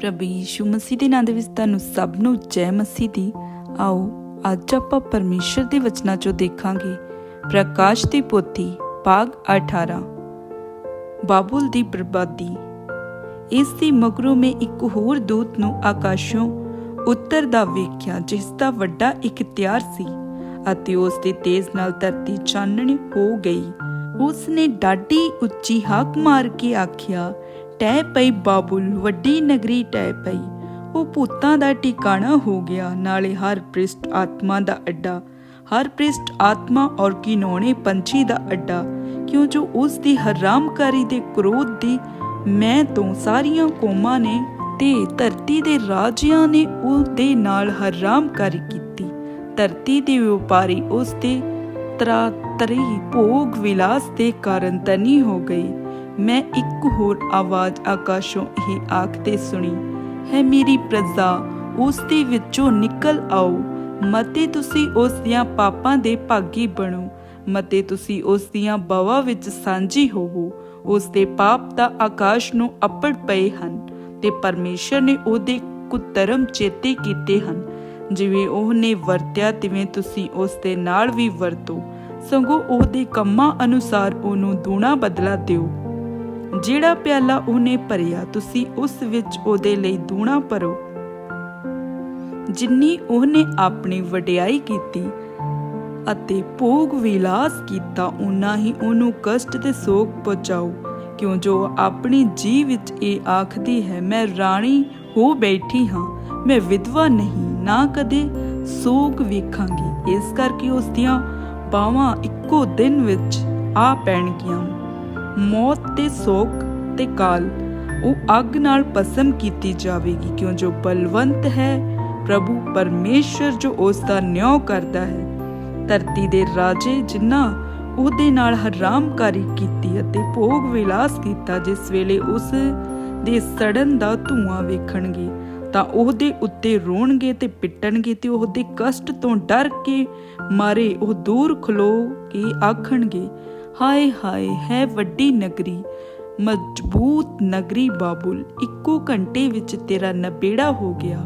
ਪ੍ਰਭੂ ਯੀਸ਼ੂ ਮਸੀਹ ਦੇ ਨਾਮ ਦੇ ਵਿੱਚ ਤੁਹਾਨੂੰ ਸਭ ਨੂੰ ਜੈ ਮਸੀਹ ਦੀ। ਆਓ, ਅੱਜ ਆਪਾਂ ਪਰਮੇਸ਼ਰ ਦੇ ਵਚਨਾਂ ਚੋਂ ਦੇਖਾਂਗੇ। ਪ੍ਰਕਾਸ਼ ਦੀ ਪੋਥੀ, ਭਾਗ 18 ਬਾਬੁਲ ਦੀ ਬਰਬਾਦੀ। ਇਸ ਦੀ ਮਗਰੋਂ ਮੈਂ ਇੱਕ ਹੋਰ ਦੂਤ ਨੂੰ ਆਕਾਸ਼ੋਂ ਉੱਤਰਦਾ ਵੇਖਿਆ, ਜਿਸ ਦਾ ਵੱਡਾ ਇਖਤਿਆਰ ਸੀ ਅਤੇ ਉਸ ਦੇ ਤੇਜ਼ ਨਾਲ ਧਰਤੀ ਚਾਨਣ ਹੋ ਗਈ। ਉਸ ਨੇ ਡਾਢੀ ਉੱਚੀ ਹਾਕ ਮਾਰ ਕੇ ਆਖਿਆ ਟਹਿ ਪਈ ਬਾਬੁਲ, ਵੱਡੀ ਨਗਰੀ ਟਹਿ ਪਈ। ਉਹ ਭੂਤਾਂ ਦਾ ਟਿਕਾਣਾ ਹੋ ਗਿਆ, ਨਾਲੇ ਹਰ ਪ੍ਰਿਸ਼ਟ ਆਤਮਾ ਦਾ ਅੱਡਾ। ਹਰ ਪ੍ਰਿਸ਼ਟ ਆਤਮਾ ਔਰ ਕਿਨੋਣੇ ਪੰਛੀ ਦਾ ਅੱਡਾ। ਕਿਉਂ ਜੋ ਉਸ ਦੀ ਹਰਾਮਕਾਰੀ ਦੇ ਕ੍ਰੋਧ ਦੀ ਮੈਂ ਤੋਂ ਸਾਰੀਆਂ ਕੋਮਾਂ ਨੇ ਤੇ ਧਰਤੀ ਦੇ ਰਾਜਿਆਂ ਨੇ ਉਸ ਦੇ ਨਾਲ ਹਰਾਮਕਾਰੀ ਕੀਤੀ। ਧਰਤੀ ਦੇ ਵਪਾਰੀ ਉਸ ਦੇ ਤਰਾਤਰੀ ਭੋਗ ਵਿਲਾਸ ਦੇ ਕਾਰਨ ਤਨੀ ਹੋ ਗਈ ਮੈਂ ਇੱਕ ਹੋਰ ਆਵਾਜ਼ ਆਕਾਸ਼ੋਂ ਇਹ ਆਖਦੇ ਸੁਣੀ, ਹੈ ਮੇਰੀ ਪ੍ਰਜਾ, ਉਸ ਦੇ ਵਿੱਚੋਂ ਨਿਕਲ ਆਓ, ਮਤੇ ਤੁਸੀਂ ਉਸ ਦੀਆਂ ਪਾਪਾਂ ਦੇ ਭਾਗੀ ਬਣੋ, ਮਤੇ ਤੁਸੀਂ ਉਸ ਦੀਆਂ ਬਵਾ ਵਿੱਚ ਸਾਂਝੀ ਹੋਵੋ, ਉਸ ਦੇ ਪਾਪ ਦਾ ਆਕਾਸ਼ ਨੂੰ ਅੱਪੜ ਪਏ ਹਨ, ਤੇ ਪਰਮੇਸ਼ਰ ਨੇ ਉਹਦੇ ਕੁਤਰਮ ਚੇਤੇ ਕੀਤੇ ਹਨ, ਜਿਵੇਂ ਉਹਨੇ ਵਰਤਿਆ ਤਿਵੇਂ ਤੁਸੀਂ ਉਸ ਦੇ ਨਾਲ ਵੀ ਵਰਤੋ, ਸਗੋਂ ਉਹਦੇ ਕੰਮਾਂ ਅਨੁਸਾਰ ਉਹਨੂੰ ਦੂਣਾ ਬਦਲਾ ਦਿਓ। ਜਿਹੜਾ ਪਿਆਲਾ ਉਹਨੇ ਭਰਿਆ, ਤੁਸੀਂ ਉਸ ਵਿੱਚ ਉਹਦੇ ਲਈ ਦੂਣਾ ਭਰੋ। ਜਿੰਨੀ ਉਹਨੇ ਆਪਣੀ ਵਡਿਆਈ ਕੀਤੀ ਅਤੇ ਭੋਗ ਵਿਲਾਸ ਕੀਤਾ ਉਨਾ ਹੀ ਉਹਨੂੰ ਕਸ਼ਟ ਤੇ ਸੋਗ ਪਹੁੰਚਾਓ। ਕਿਉਂ ਜੋ ਆਪਣੀ ਜੀ ਵਿੱਚ ਇਹ ਆਖਦੀ ਹੈ, ਮੈਂ ਰਾਣੀ ਹੋ ਬੈਠੀ ਹਾਂ, ਮੈਂ ਵਿਧਵਾ ਨਹੀਂ, ਨਾ ਕਦੇ ਸੋਗ ਵੇਖਾਂਗੀ। ਇਸ ਕਰਕੇ ਉਸ ਦੀਆਂ ਬਾਵਾਂ ਇੱਕੋ ਦਿਨ ਵਿੱਚ ਆ ਪੈਣਗੀਆਂ। ਮੌਤ ਤੇ ਸੋਗ ਤੇ ਕਾਲ। ਉਹ ਅੱਗ ਨਾਲ ਭਸਮ ਕੀਤੀ ਜਾਵੇਗੀ, ਕਿਉਂ ਜੋ ਬਲਵੰਤ ਹੈ, ਪ੍ਰਭੂ ਪਰਮੇਸ਼ਰ ਜੋ ਉਸ ਦਾ ਨਿਉ ਕਰਦਾ ਹੈ। ਧਰਤੀ ਦੇ ਰਾਜੇ ਜਿਨ੍ਹਾਂ ਉਹਦੇ ਨਾਲ ਹਰਾਮਕਾਰੀ ਕੀਤੀ ਅਤੇ ਭੋਗ ਵਿਲਾਸ ਕੀਤਾ, ਜਿਸ ਵੇਲੇ ਉਸ ਦੇ ਸੜਨ ਦਾ ਧੂਆਂ ਵੇਖਣਗੇ, ਤਾਂ ਉਹਦੇ ਉੱਤੇ ਰੋਣਗੇ ਤੇ ਪਿੱਟਣਗੇ ਤੇ ਉਹਦੇ ਕਸ਼ਟ ਤੋਂ ਡਰ ਕੇ ਮਾਰੇ ਉਹ ਦੂਰ ਖਲੋ ਕੇ ਆਖਣਗੇ ਹਾਏ ਹਾਏ, ਹੈ ਵੱਡੀ ਨਗਰੀ, ਮਜ਼ਬੂਤ ਨਗਰੀ ਬਾਬੁਲ, ਇੱਕੋ ਘੰਟੇ ਵਿੱਚ ਤੇਰਾ ਨਬੇੜਾ ਹੋ ਗਿਆ।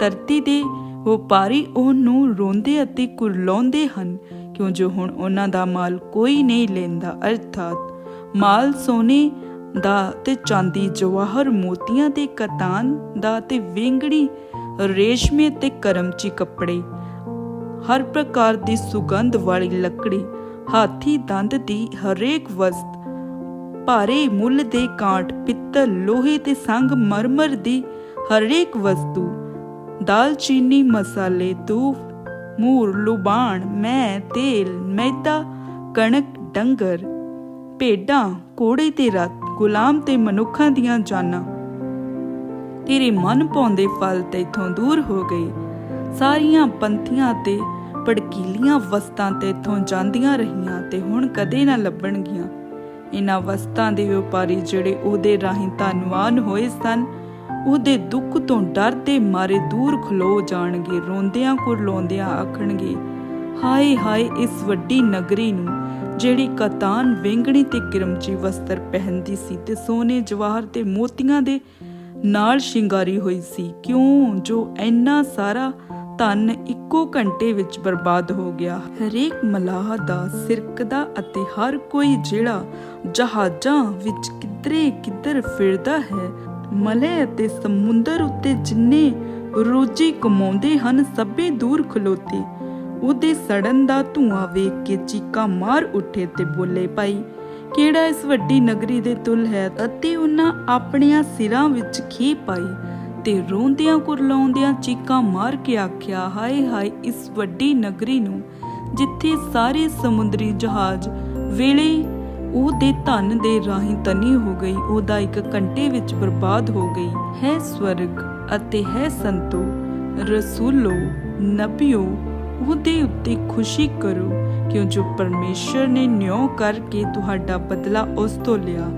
ਧਰਤੀ ਦੇ ਵਪਾਰੀ ਉਹਨੂੰ ਰੋਂਦੇ ਅਤੇ ਕੁਰਲਾਉਂਦੇ ਹਨ, ਕਿਉਂ ਜੋ ਹੁਣ ਉਹਨਾਂ ਦਾ ਮਾਲ ਕੋਈ ਨਹੀਂ ਲੈਂਦਾ, ਅਰਥਾਤ ਮਾਲ ਸੋਨੇ ਦਾ ਤੇ ਚਾਂਦੀ, ਜਵਾਹਰ ਮੋਤੀਆਂ ਤੇ ਕਤਾਨ ਦਾ ਤੇ ਵੇਂਗੜੀ ਰੇਸ਼ਮੇ ਤੇ ਕਰਮਚੀ ਕੱਪੜੇ, ਹਰ ਪ੍ਰਕਾਰ ਦੀ ਸੁਗੰਧ ਵਾਲੀ ਲੱਕੜੀ ਹਾਥੀ ਦੰਦ ਦੀ ਹਰੇਕ ਵਸਤ, ਭਾਰੇ ਮੁੱਲ ਦੇ ਕਾਂਟ, ਪਿੱਤਲ ਲੋਹੇ ਤੇ ਸੰਗ ਮਰਮਰ ਦੀ ਹਰੇਕ ਵਸਤੂ ਦਾਲਚੀਨੀ ਮਸਾਲੇ, ਤੂਫ, ਮੂਰ ਲੁਬਾਨ ਮੈਂ ਤੇਲ, ਮੈਦਾ, ਕਣਕ, ਡੰਗਰ, ਭੇਡਾਂ ਕੋੜੇ ਤੇ ਰਤ, ਗੁਲਾਮ ਤੇ ਮਨੁੱਖਾਂ ਦੀਆਂ ਜਾਨਾਂ। ਤੇਰੇ ਮਨ ਪਾਉਂਦੇ ਫਲ ਤੇਥੋਂ ਦੂਰ ਹੋ ਗਏ। ਸਾਰੀਆਂ ਪੰਥੀਆਂ ਤੇ ਪੜਕੀਲੀਆਂ ਵਸਤਾਂ ਤੇਥੋਂ ਜਾਂਦੀਆਂ ਰਹੀਆਂ ਤੇ ਹੁਣ ਕਦੇ ਨਾ ਲੱਭਣਗੀਆਂ। ਇਨ੍ਹਾਂ ਵਸਤਾਂ ਦੇ ਵਪਾਰੀ ਜਿਹੜੇ ਉਹਦੇ ਰਾਹੀਂ ਧੰਨਵਾਨ ਹੋਏ ਸਨ, ਉਹਦੇ ਦੁੱਖ ਤੋਂ ਡਰਦੇ ਮਾਰੇ ਦੂਰ ਖਲੋ ਜਾਣਗੇ, ਰੋਂਦਿਆਂ ਕੁਰਲਾਉਂਦਿਆਂ ਆਖਣਗੇ, ਹਾਏ ਹਾਏ, ਇਸ ਵੱਡੀ ਨਗਰੀ ਨੂੰ, ਜਿਹੜੀ ਕਤਾਨ ਵੇਂਗਣੀ ਤੇ ਕਿਰਮਚੀ ਵਸਤਰ ਪਹਿਨਦੀ ਸੀ ਤੇ ਸੋਨੇ ਜਵਾਹਰ ਤੇ ਮੋਤੀਆਂ ਦੇ ਨਾਲ ਸ਼ਿੰਗਾਰੀ ਹੋਈ ਸੀ, ਕਿਉਂ, ਜੋ ਇੰਨਾ ਸਾਰਾ ਧਨ ਇੱਕੋ ਘੰਟੇ ਵਿੱਚ ਬਰਬਾਦ ਹੋ ਗਿਆ। ਹਰੇਕ ਮਲਾਹ ਦਾ ਸਿਰਕਦਾ ਅਤੇ ਹਰ ਕੋਈ ਜਿਹੜਾ ਜਹਾਜ਼ਾਂ ਵਿੱਚ ਕਿਧਰੇ ਕਿੱਧਰ ਫਿਰਦਾ ਹੈ ਮਲੇ ਅਤੇ ਸਮੁੰਦਰ ਉੱਤੇ ਜਿੰਨੇ ਰੋਜੀ ਕਮਾਉਂਦੇ ਹਨ, ਸਭੇ ਦੂਰ ਖਲੋਤੇ। ਉਹਦੇ ਸੜਨ ਦਾ ਧੂਆਂ ਵੇਖ ਕੇ ਚੀਕਾਂ ਮਾਰ ਉੱਠੇ ਤੇ ਬੋਲੇ, ਭਾਈ, ਕਿਹੜਾ ਇਸ ਵੱਡੀ ਨਗਰੀ ਦੇ ਤੁਲ ਹੈ? ਅਤੇ ਉਹਨਾਂ ਆਪਣੀਆਂ ਸਿਰਾਂ ਵਿੱਚ ਖੀ ਪਾਈ। ਤੇ ਰੋਂਦਿਆਂ ਕੁਰਲਾਉਂਦਿਆਂ ਚੀਕਾਂ ਮਾਰ ਕੇ ਆਖਿਆ, ਹਾਏ ਹਾਏ, ਇਸ ਵੱਡੀ ਨਗਰੀ ਨੂੰ ਜਿੱਥੇ ਸਾਰੇ ਸਮੁੰਦਰੀ ਜਹਾਜ਼ ਵੇਲੇ ਉਹਦੇ ਧਨ ਦੇ ਰਾਹੀਂ ਤਨੀ ਹੋ ਗਈ, ਉਹਦਾ ਇੱਕ ਘੰਟੇ ਵਿੱਚ ਬਰਬਾਦ ਹੋ ਗਈ। ਹੈ ਸਵਰਗ ਅਤੇ ਹੈ ਸੰਤੋ, ਰਸੂਲੋ, ਨਬੀਓ, ਉਹਦੇ ਉੱਤੇ ਖੁਸ਼ੀ ਕਰੋ ਕਿਉਂ ਜੋ ਪਰਮੇਸ਼ਰ ਨੇ ਨਿਉ ਕਰਕੇ ਤੁਹਾਡਾ ਬਦਲਾ ਉਸ ਤੋਂ ਲਿਆ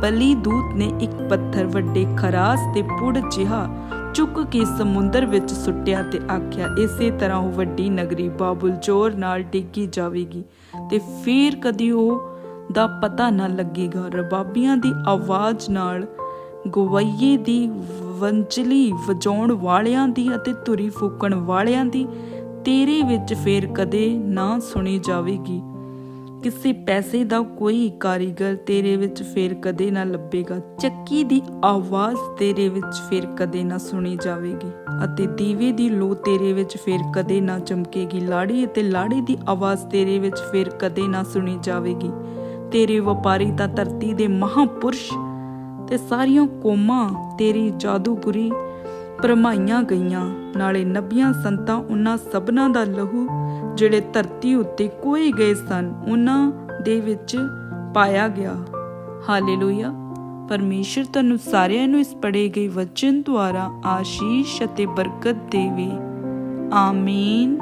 ਬਲੀ ਦੂਤ ਨੇ ਇੱਕ ਪੱਥਰ ਵੱਡੇ ਖਰਾਸ ਤੇ ਪੁੜ ਜਿਹਾ ਚੁੱਕ ਕੇ ਸਮੁੰਦਰ ਵਿੱਚ ਸੁੱਟਿਆ ਤੇ ਆਖਿਆ, ਇਸੇ ਤਰ੍ਹਾਂ ਉਹ ਵੱਡੀ ਨਗਰੀ ਬਾਬੁਲ ਜ਼ੋਰ ਨਾਲ ਡਿੱਗੀ ਜਾਵੇਗੀ ਤੇ ਫੇਰ ਕਦੀ ਉਹ ਦਾ ਪਤਾ ਨਾ ਲੱਗੇਗਾ। ਰਬਾਬੀਆਂ ਦੀ ਆਵਾਜ਼ ਨਾਲ ਗਵਈਏ ਦੀ ਵੰਜਲੀ ਵਜਾਉਣ ਵਾਲਿਆਂ ਦੀ ਅਤੇ ਧੁਰੀ ਫੂਕਣ ਵਾਲਿਆਂ ਦੀ ਤੇਰੇ ਵਿੱਚ ਫੇਰ ਕਦੇ ਨਾ ਸੁਣੀ ਜਾਵੇਗੀ। ਕਿਸੇ ਪੈਸੇ ਦਾ ਕੋਈ ਕਾਰੀਗਰ ਤੇਰੇ ਵਿੱਚ ਫੇਰ ਕਦੇ ਨਾ ਲੱਭੇਗਾ। ਚੱਕੀ ਦੀ ਆਵਾਜ਼ ਤੇਰੇ ਵਿੱਚ ਫੇਰ ਕਦੇ ਨਾ ਸੁਣੀ ਜਾਵੇਗੀ ਅਤੇ ਦੀਵੇ ਦੀ ਲੋ ਤੇਰੇ ਵਿੱਚ ਫੇਰ ਕਦੇ ਨਾ ਚਮਕੇਗੀ। ਲਾੜੀ ਅਤੇ ਲਾੜੇ ਦੀ ਆਵਾਜ਼ ਤੇਰੇ ਵਿੱਚ ਫੇਰ ਕਦੇ ਨਾ ਸੁਣੀ ਜਾਵੇਗੀ। ਤੇਰੇ ਵਪਾਰੀ ਤਾਂ ਧਰਤੀ ਦੇ ਮਹਾਪੁਰਸ਼ ਤੇ ਸਾਰੀਆਂ ਕੋਮਾਂ ਤੇਰੀ ਜਾਦੂਗਰੀ ਪਰਮਾਈਆਂ ਗਈਆਂ। ਨਾਲੇ ਨਬੀਆਂ ਸੰਤਾਂ ਉਹਨਾਂ ਸਭਨਾਂ ਦਾ ਲਹੂ ਜਿਹੜੇ ਧਰਤੀ ਉੱਤੇ ਕੋਏ ਗਏ ਸਨ, ਉਹਨਾਂ ਦੇ ਵਿੱਚ ਪਾਇਆ ਗਿਆ। ਹਾਲੇਲੂਇਆ। ਪਰਮੇਸ਼ਰ ਤੁਹਾਨੂੰ ਸਾਰਿਆਂ ਨੂੰ ਇਸ ਪੜੇ ਗਏ ਵਚਨ ਦੁਆਰਾ ਆਸ਼ੀਸ਼ ਅਤੇ ਬਰਕਤ ਦੇਵੇ। ਆਮੀਨ।